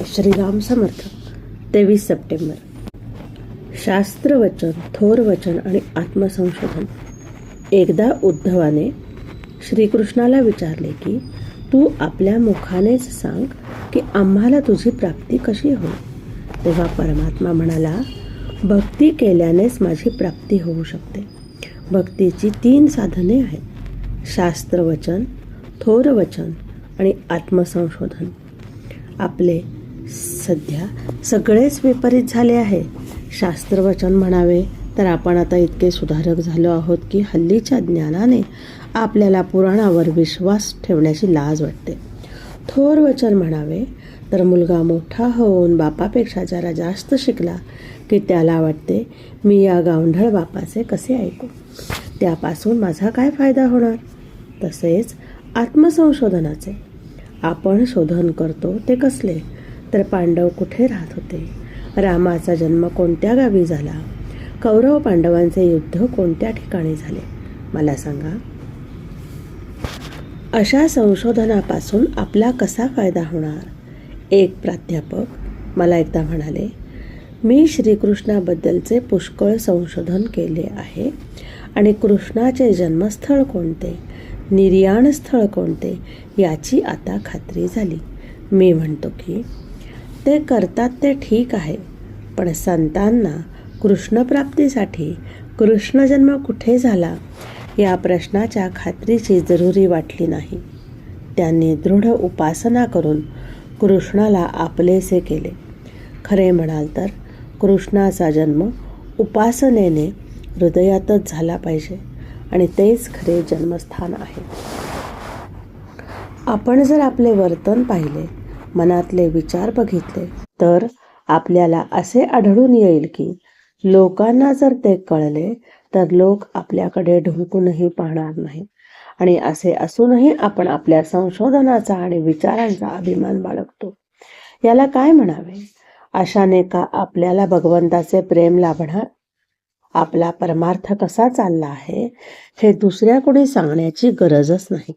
श्रीराम समर्थ तेवीस सप्टेंबर. शास्त्रवचन थोर वचन आणि आत्मसंशोधन. एकदा उद्धवाने श्रीकृष्णाला विचारले की तू आपल्या मुखानेच सांग की आम्हाला तुझी प्राप्ती कशी होईल? तेव्हा परमात्मा म्हणाला भक्ती केल्यानेच माझी प्राप्ती होऊ शकते. भक्तीची तीन साधने आहेत. शास्त्रवचन थोर वचन आणि आत्मसंशोधन. आपले सध्या सगळेच विपरीत झाले आहे. शास्त्रवचन म्हणावे तर आपण आता इतके सुधारक झालो आहोत की हल्लीच्या ज्ञानाने आपल्याला पुराणावर विश्वास ठेवण्याची लाज वाटते. थोर वचन म्हणावे तर मुलगा मोठा होऊन बापापेक्षा जरा जास्त शिकला की त्याला वाटते मी या गावंढळ बापाचे कसे ऐकू? त्यापासून माझा काय फायदा होणार? तसेच आत्मसंशोधनाचे. आपण शोधन करतो ते कसले? तर पांडव कुठे राहत होते? रामाचा जन्म कोणत्या गावी झाला? कौरव पांडवांचे युद्ध कोणत्या ठिकाणी झाले? मला सांगा. अशा संशोधनापासून आपला कसा फायदा होणार? एक प्राध्यापक मला एकदा म्हणाले मी श्रीकृष्णाबद्दलचे पुष्कळ संशोधन केले आहे आणि कृष्णाचे जन्मस्थळ कोणते? निर्याणस्थळ कोणते? याची आता खात्री झाली. मी म्हणतो की ते करतात ते ठीक आहे. पण संतांना कृष्णप्राप्तीसाठी कृष्णजन्म कुठे झाला या प्रश्नाच्या खात्रीची जरुरी वाटली नाही. त्यांनी दृढ उपासना करून कृष्णाला आपलेसे केले. खरे म्हणाल तर कृष्णाचा जन्म उपासनेने हृदयातच झाला पाहिजे आणि तेच खरे जन्मस्थान आहे. आपण जर आपले वर्तन पाहिले मनातले विचार बघितले तर आपल्याला असे आढळून येईल की लोकांना जर ते कळले तर लोक आपल्याकडे ढुंकूनही पाहणार नाही आणि असे असूनही आपण आपल्या संशोधनाचा आणि विचारांचा अभिमान बाळगतो. याला काय म्हणावे? अशाने का आपल्याला भगवंताचे प्रेम लाभणार? आपला परमार्थ कसा चालला आहे हे दुसऱ्या कोणी सांगण्याची गरजच नाही.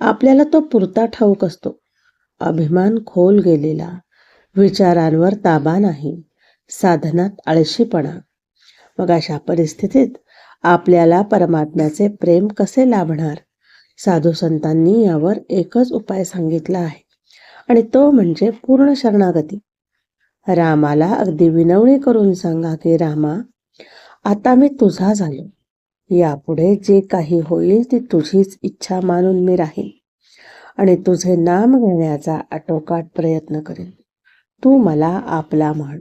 आपल्याला तो पुरता ठाऊक असतो. अभिमान खोल गेलेला. विचारांवर ताबा नाही. साधनात आळशीपणा. मग अशा परिस्थितीत आपल्याला परमात्म्याचे प्रेम कसे लाभणार? साधू संतांनी यावर एकच उपाय सांगितला आहे. आणि तो म्हणजे पूर्ण शरणागती. रामाला अगदी विनवणी करून सांगा की रामा आता मी तुझा झालो. यापुढे जे काही होईल ती तुझीच इच्छा मानून मी राहीन. आणि तुझे नाम घेण्याचा आटोकाट प्रयत्न करेन. तू मला आपला म्हण.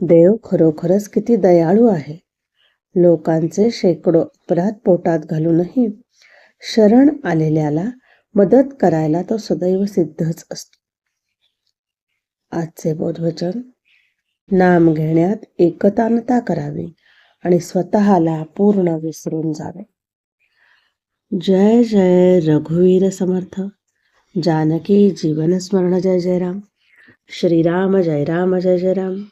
देव खरोखरच किती दयाळू आहे. लोकांचे शेकडो अपराध पोटात घालूनही शरण आलेल्याला मदत करायला तो सदैव सिद्धच असतो. आजचे बोधवचन. नाम घेण्यात एकतानता करावी आणि स्वतःला पूर्ण विसरून जावे. जय जय रघुवीर समर्थ. जानकी जीवन स्मरण जय जय राम. श्रीराम जय राम जय जय राम.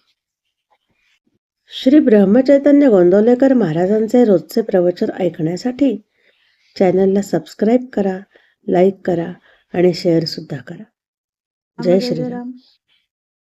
श्री ब्रह्मचैतन्य गोंदवलेकर महाराजांचे रोजचे प्रवचन ऐकण्यासाठी चॅनलला सबस्क्राईब करा लाईक करा आणि शेअर सुद्धा करा. जय श्रीराम.